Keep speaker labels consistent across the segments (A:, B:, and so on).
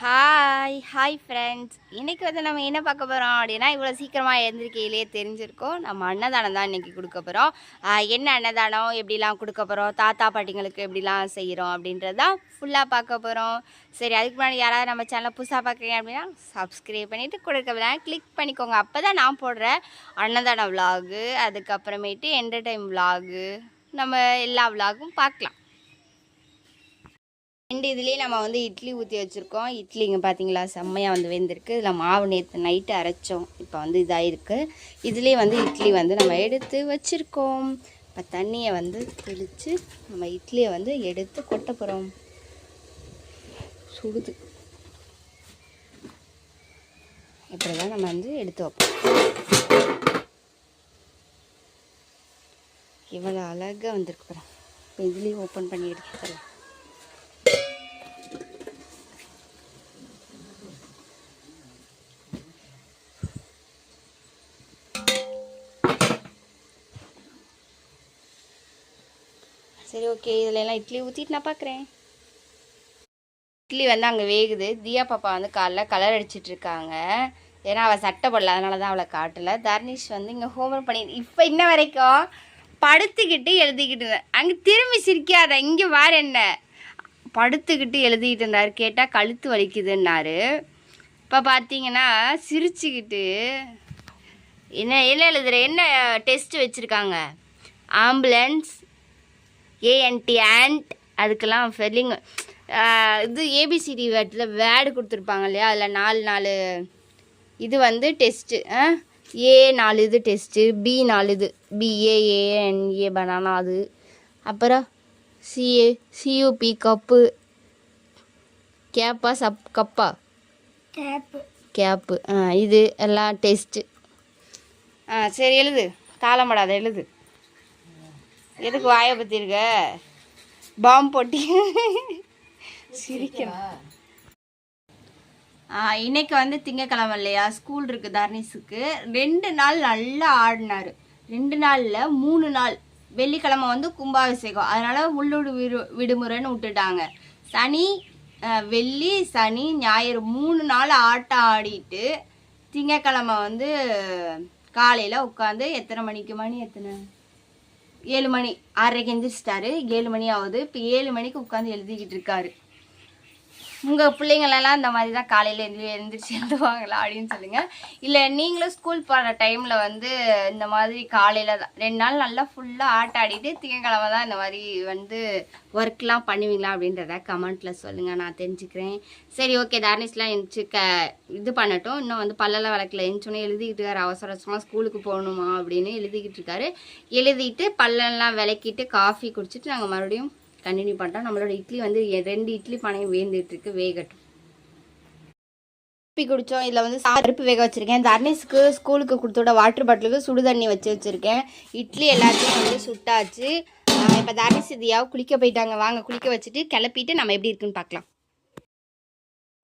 A: Hi hi friends இன்றைக்கி வந்து நம்ம என்ன பார்க்க போகிறோம் அப்படின்னா இவ்வளோ சீக்கிரமாக எழுந்திருக்கையிலே தெரிஞ்சிருக்கோம். நம்ம அன்னதானம் தான் இன்றைக்கி கொடுக்க போகிறோம் என்ன அன்னதானம் எப்படிலாம் கொடுக்க போகிறோம் தாத்தா பாட்டிங்களுக்கு எப்படிலாம் செய்கிறோம் அப்படின்றது தான் ஃபுல்லாக பார்க்க போகிறோம் சரி அதுக்கு முன்னாடி யாராவது நம்ம சேனலை புதுசாக பார்க்குறீங்க அப்படின்னா சப்ஸ்கிரைப் பண்ணிவிட்டு கொடுக்க கிளிக் பண்ணிக்கோங்க. அப்போ தான் நான் போடுற அன்னதான விலாகு அதுக்கப்புறமேட்டு என்டர்டைன் விலாகு நம்ம எல்லா விலாகும் பார்க்கலாம். ரெண்டு இதுலேயே நம்ம வந்து இட்லி ஊற்றி வச்சுருக்கோம். இட்லி இங்கே பார்த்தீங்களா செம்மையாக வந்து வெந்திருக்கு. இதில் மாவு நேற்று நைட்டு அரைச்சோம். இப்போ வந்து இதாகிருக்கு இதுலேயே வந்து இட்லி வந்து நம்ம எடுத்து வச்சுருக்கோம். இப்போ தண்ணியை வந்து தெளித்து நம்ம இட்லியை வந்து எடுத்து கொட்ட போகிறோம் சுடுது. இப்படி தான் நம்ம வந்து எடுத்து வைப்போம். இவ்வளோ அழகாக வந்திருக்கு பாருங்க. இப்போ இதுலேயும் ஓப்பன் பண்ணி எடுத்து சரி ஓகே இதில் எல்லாம் இட்லி ஊற்றிட்டு நான் பார்க்குறேன் இட்லி வந்து அங்கே வேகுது. தியா பாப்பா வந்து காலைல கலர் அடிச்சிட்ருக்காங்க ஏன்னா அவள் சட்டை போடல. அதனால தான் அவளை காட்டலை. தர்னிஷ் வந்து இங்கே ஹோம்ஒர்க் பண்ணி இப்போ இன்ன வரைக்கும் படுத்துக்கிட்டு எழுதிக்கிட்டு இருந்தேன் அங்கே திரும்பி சிரிக்காத. இங்கே வார என்ன? படுத்துக்கிட்டு எழுதிக்கிட்டு இருந்தார். கேட்டால் கழுத்து வலிக்குதுன்னாரு. இப்போ பார்த்தீங்கன்னா சிரிச்சுக்கிட்டு என்ன என்ன எழுதுகிற என்ன டெஸ்ட் வச்சுருக்காங்க? Ambulance A N D and அதுக்கெல்லாம் ஃபெல்லிங் இது ஏபிசிடி வேர்டில் வேர்டு கொடுத்துருப்பாங்க இல்லையா? அதில் நாலு நாலு இது வந்து டெஸ்ட்டு ஏ நாலு இது டெஸ்ட்டு பி நாலு இது B A A N A banana அது. அப்புறம் C A C U P cup. கேப்பா சப் கப்பா?
B: கேப்பு.
A: கேப்பு ஆ இது எல்லாம் டெஸ்ட்டு ஆ சரி எழுது. தாளம்படாத எழுது. எதுக்கு வாயை பற்றி பாம்பு போட்டி. சிரிக்கிறேன் இன்னைக்கு வந்து திங்கக்கிழமை இல்லையா? ஸ்கூல் இருக்கு தர்னிஸுக்கு. ரெண்டு நாள் நல்லா ஆடினாரு. ரெண்டு நாளில் மூணு நாள். வெள்ளிக்கிழமை வந்து கும்பாபிஷேகம். அதனால உள்ளூர் விடு விடுமுறைன்னு விட்டுட்டாங்க. சனி வெள்ளி சனி ஞாயிறு மூணு நாள் ஆட்டம் ஆடிட்டு திங்கக்கிழமை வந்து காலையில் உட்காந்து எத்தனை மணிக்கு மணி எத்தனை? ஏழு மணி ஆறரைக்கு எந்திரிச்சிட்டாரு. ஏழு மணி ஆகுது. இப்போ ஏழு மணிக்கு உட்காந்து எழுதிக்கிட்டு இருக்காரு. உங்கள் பிள்ளைங்களெல்லாம் இந்த மாதிரி தான் காலையில் எழுந்து எழுந்திரிச்சு எழுதுவாங்களா அப்படின்னு சொல்லுங்கள் இல்லை நீங்களும் ஸ்கூல் போகிற டைமில் வந்து இந்த மாதிரி காலையில் தான் ரெண்டு நாள் நல்லா ஃபுல்லாக ஆட்ட ஆடிட்டு திங்கக்கிழமை தான் இந்த மாதிரி வந்து ஒர்க்லாம் பண்ணுவீங்களா அப்படின்றத கமெண்ட்டில் சொல்லுங்கள் நான் தெரிஞ்சுக்கிறேன். சரி ஓகே தார்னிஸ்லாம் எழுந்துச்சு க இது பண்ணட்டும். இன்னும் வந்து பல்லல விளக்கல எழுந்துச்சோன்னே எழுதிக்கிட்டு இருக்காரு. அவசர அவசரமாக ஸ்கூலுக்கு போகணுமா அப்படின்னு எழுதிக்கிட்டு இருக்காரு. எழுதிட்டு பல்லெல்லாம் விளக்கிட்டு காஃபி குடிச்சிட்டு நாங்கள் மறுபடியும் கண்டினியூ பண்ணிட்டோம் நம்மளோட இட்லி வந்து ரெண்டு இட்லி பானையும் வேந்துட்டு இருக்கு வேகட்டும். காஃபி குடித்தோம் இதில் வந்து பருப்பு வேக வச்சுருக்கேன். தர்னிஸ்க்கு ஸ்கூலுக்கு கொடுத்துவிட வாட்டர் பாட்டிலுக்கு சுடு தண்ணி வச்சு வச்சுருக்கேன். இட்லி எல்லாத்தையும் வந்து சுட்டாச்சு. இப்போ தர்னிஸ் தியாவும் குளிக்க போயிட்டாங்க. வாங்க குளிக்க வச்சுட்டு கிளப்பிட்டு நம்ம எப்படி இருக்குன்னு பார்க்கலாம்.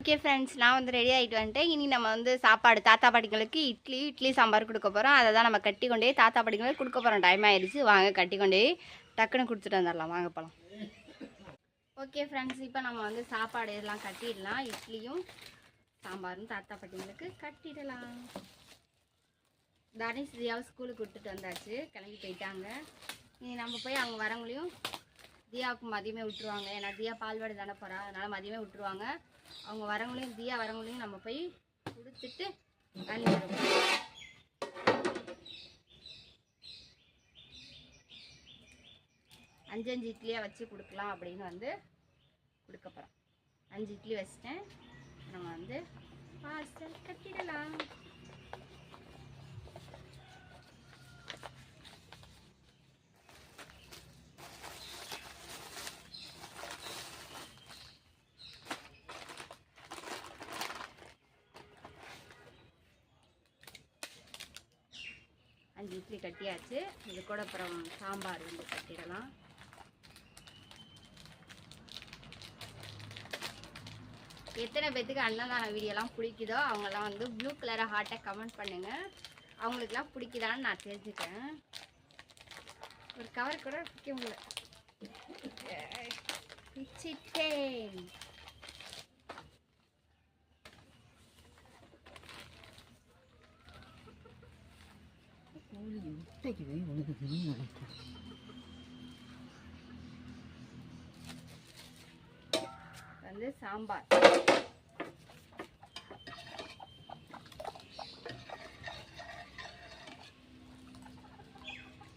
A: ஓகே ஃப்ரெண்ட்ஸ் நான் வந்து ரெடி ஆகிட்டு வந்துட்டேன். இனி நம்ம வந்து சாப்பாடு தாத்தா பாட்டிங்களுக்கு இட்லி இட்லி சாம்பார் கொடுக்க போகிறோம் அதை தான் நம்ம கட்டி கொண்டே தாத்தா பாட்டிங்களுக்கு கொடுக்க போகிறோம் டைம் ஆயிடுச்சு. வாங்க கட்டி கொண்டே டக்குன்னு கொடுத்துட்டு வந்துடலாம். வாங்க போகலாம் ஓகே ஃப்ரெண்ட்ஸ் இப்போ நம்ம வந்து சாப்பாடு எல்லாம் கட்டிடலாம். இட்லியும் சாம்பாரும் தாத்தா பாட்டிங்களுக்கு கட்டிடலாம். தனேஷ் தியாவை ஸ்கூலுக்கு விட்டுட்டு வந்தாச்சு. கிளம்பி போயிட்டாங்க. இனி நம்ம போய் அவங்க வரவங்களையும் தியாவுக்கு மதியமே விட்டுருவாங்க. ஏன்னா தியா பால்வாடி தானே போகிறா அதனால் மதியமே விட்டுருவாங்க. அவங்க வரவங்களையும் தியா வரவங்களையும் நம்ம போய் கொடுத்துட்டு தண்ணி அஞ்சு அஞ்சு இட்லியாக வச்சு கொடுக்கலாம் அப்படின்னு வந்து கொடுக்க போகிறோம் அஞ்சு இட்லி வச்சிட்டேன். நம்ம வந்து பார்சல் கட்டிடலாம். அஞ்சு இட்லி கட்டியாச்சு. இது கூட அப்புறம் சாம்பார் வந்து கட்டிடலாம். எத்தனை பேத்துக்கு அன்னதான வீடியோலாம் பிடிக்குதோ அவங்கெல்லாம் வந்து ப்ளூ கலரை ஹார்ட்டை கமெண்ட் பண்ணுங்கள் அவங்களுக்குலாம் பிடிக்குதான்னு நான் தெரிஞ்சுக்கிறேன். ஒரு கவர் கூட பிடிக்க முடியல. பிச்சிட்டேன்
B: கோழி முட்டைக்கு உனக்கு
A: வந்து சாம்பார்.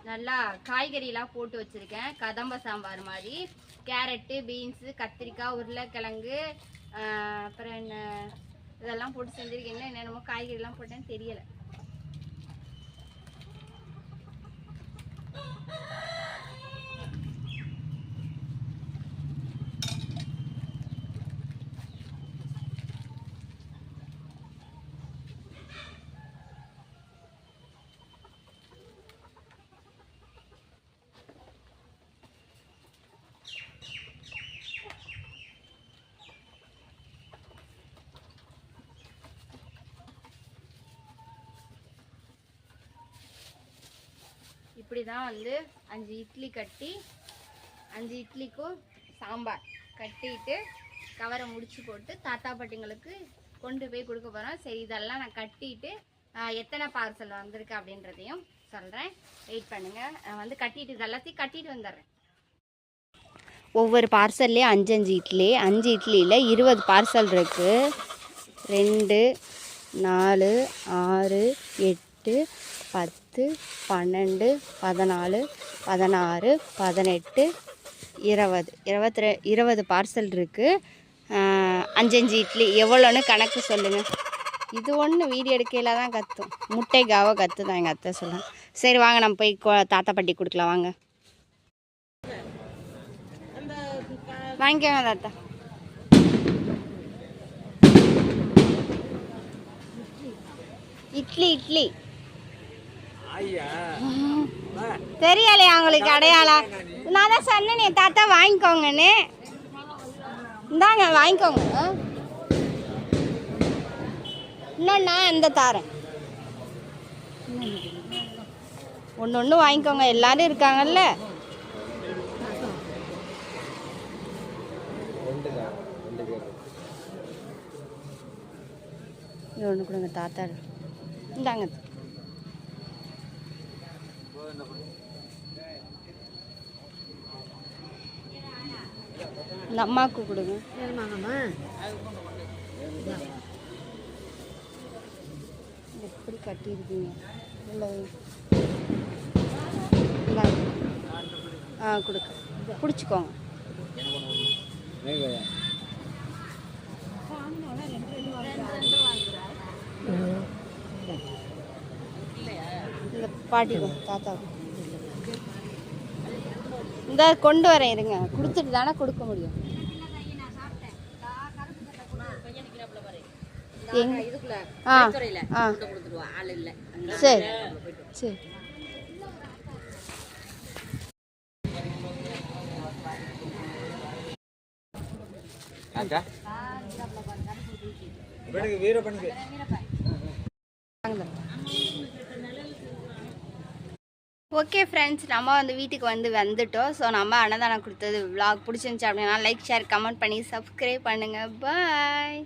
A: நல்லா காய்கறிலாம் போட்டு வச்சுருக்கேன். கதம்ப சாம்பார் மாதிரி. கேரட்டு பீன்ஸு கத்திரிக்காய் உருளைக்கிழங்கு அப்புறம் என்ன இதெல்லாம் போட்டு செஞ்சுருக்கேன். என்ன என்னென்னமோ காய்கறிலாம் போட்டேன்னு தெரியலை. இப்படி தான் வந்து அஞ்சு இட்லி கட்டி அஞ்சு இட்லிக்கும் சாம்பார் கட்டிட்டு கவரை முடிச்சு போட்டு தாத்தா பாட்டிங்களுக்கு கொண்டு போய் கொடுக்க போகிறோம் சரி இதெல்லாம் நான் கட்டிட்டு எத்தனை பார்சல் வந்திருக்கு அப்படின்றதையும் சொல்கிறேன் வெயிட் பண்ணுங்கள் நான் வந்து கட்டிட்டு இது எல்லாத்தையும் கட்டிட்டு வந்துடுறேன். ஒவ்வொரு பார்சல்லையும் அஞ்சு அஞ்சு இட்லி அஞ்சு இட்லியில் இருபது பார்சல் இருக்குது ரெண்டு நாலு ஆறு எட்டு பத்து பன்னெண்டு பதினாலு பதினாறு பதினெட்டு இருபது இருபத்தி ரெ இருபது பார்சல் இருக்குது அஞ்சஞ்சு இட்லி. எவ்வளோன்னு கணக்கு சொல்லுங்கள் இது ஒன்று வீடியோ எடுக்கையில் தான் கத்தும். முட்டைக்காவோ கற்று தான் எங்கள் அத்தை சொல்லுவேன் சரி வாங்க நம்ம போய் தாத்தா பாட்டி கொடுக்கலாம். வாங்க. வாங்கிக்கோங்க தாத்தா. இட்லி இட்லி. தெரியலையா உங்களுக்கு அடையாளம். நான் தான் சொன்னேனே தாத்தா வாங்கிக்கோங்கன்னு. இந்தாங்க வாங்கிக்கோங்க. இன்னொன்னா இந்த தாரேன். ஒன்று ஒன்று வாங்கிக்கோங்க எல்லாரும் இருக்காங்கல்ல. இது ஒன்று கொடுங்க தாத்தா. இந்தாங்க. இந்த அம்மாவுக்கு கொடுங்க எப்படி கட்டியிருக்கீங்க? இல்லை. ஆ கொடுக்க. பிடிச்சிக்கோங்க பாட்டிக்கும் தாத்தாவுக்கும் இந்த கொண்டு வரேன் இருங்க. கொடுத்துட்டு தானே கொடுக்க முடியும். ஆ ஆ. சரி சரி. ஓகே ஃப்ரெண்ட்ஸ் நம்ம வந்து வீட்டுக்கு வந்து வந்துட்டோம். ஸோ நம்ம அன்னதானம் கொடுத்தது vlog பிடிச்சிருந்துச்சி அப்படின்னா லைக் ஷேர் கமெண்ட் பண்ணி சப்ஸ்கிரைப் பண்ணுங்கள் பாய்